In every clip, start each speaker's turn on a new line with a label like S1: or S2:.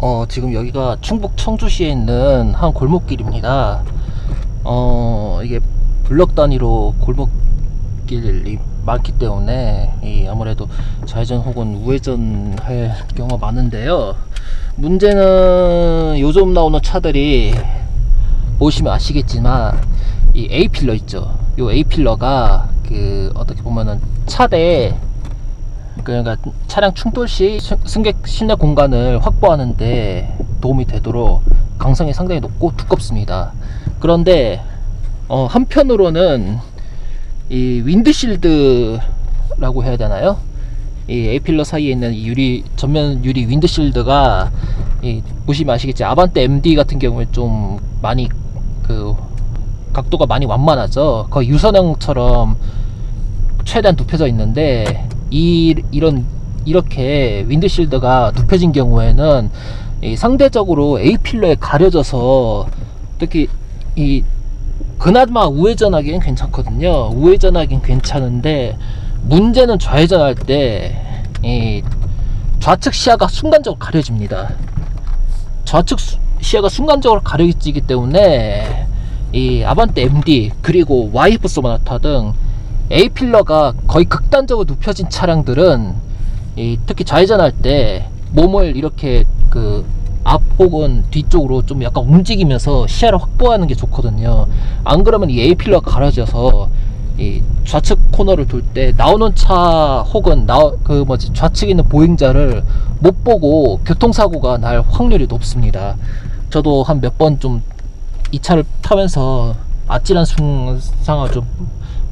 S1: 어, 지금 여기가 충북 청주시에 있는 한 골목길입니다. 어, 이게 블럭 단위로 골목길이 많기 때문에 이 아무래도 좌회전 혹은 우회전 할 경우가 많은데요. 문제는 요즘 나오는 차들이 보시면 아시겠지만 이 A 필러 있죠. 요 A 필러가 그 어떻게 보면은 차대 그러니까 차량 충돌 시 승- 승객 실내 공간을 확보하는데 도움이 되도록 강성이 상당히 높고 두껍습니다. 그런데 어, 한편으로는 이 윈드실드라고 해야 되나요? 이 A필러 사이에 있는 이 유리 전면 유리 윈드실드가 이 보시면 아시겠지 아반떼 MD 같은 경우에 좀 많이 그 각도가 많이 완만하죠. 거의 유선형처럼 최대한 눕혀져 있는데 이 이런 이렇게 윈드실드가 눕혀진 경우에는 이 상대적으로 A 필러에 가려져서 특히 이 그나마 우회전하기는 괜찮거든요. 우회전하기는 괜찮은데 문제는 좌회전할 때 이 좌측 시야가 순간적으로 가려집니다. 좌측 수- 시야가 순간적으로 가려지기 때문에 이 아반떼 MD 그리고 YF 소나타 등 A 필러가 거의 극단적으로 눕혀진 차량들은 이 특히 좌회전할 때 몸을 이렇게 그 앞 혹은 뒤쪽으로 좀 약간 움직이면서 시야를 확보하는 게 좋거든요. 안 그러면 이 A 필러가 가려져서 이 좌측 코너를 돌 때 나오는 차 혹은 나 그 뭐지 좌측에 있는 보행자를 못 보고 교통사고가 날 확률이 높습니다. 저도 한 몇 번 좀 이 차를 타면서 아찔한 상황을 좀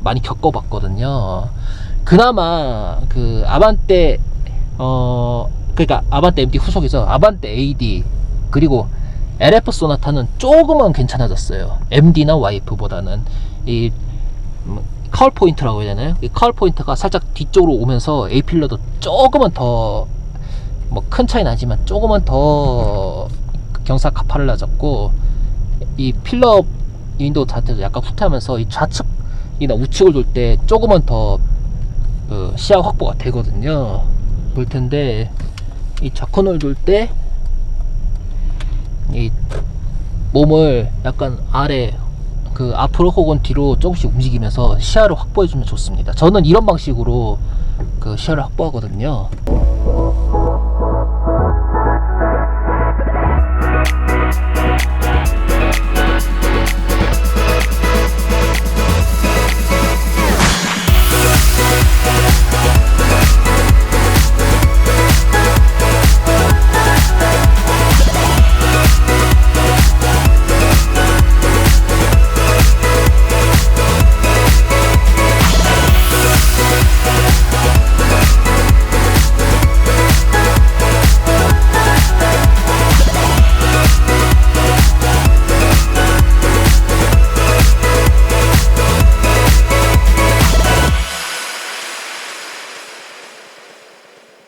S1: 많이 겪어봤거든요. 그나마 그 아반떼 어 그러니까 아반떼 MD 후속이죠. 아반떼 AD 그리고 LF 소나타는 조금은 괜찮아졌어요. MD나 YF보다는 이 음, 카울 포인트라고 해야 되나요? 이 카울 포인트가 살짝 뒤쪽으로 오면서 A 필러도 조금은 더 뭐 큰 차이 나지만 조금은 더 경사 가파를라졌고 이 필러 윈도우 자체도 약간 후퇴하면서 이 좌측 이나 우측을 돌 때 조금은 더그 시야 확보가 되거든요. 볼 텐데 이 좌코너를 돌 때 이 몸을 약간 아래 그 앞으로 혹은 뒤로 조금씩 움직이면서 시야를 확보해 주면 좋습니다. 저는 이런 방식으로 그 시야를 확보하거든요.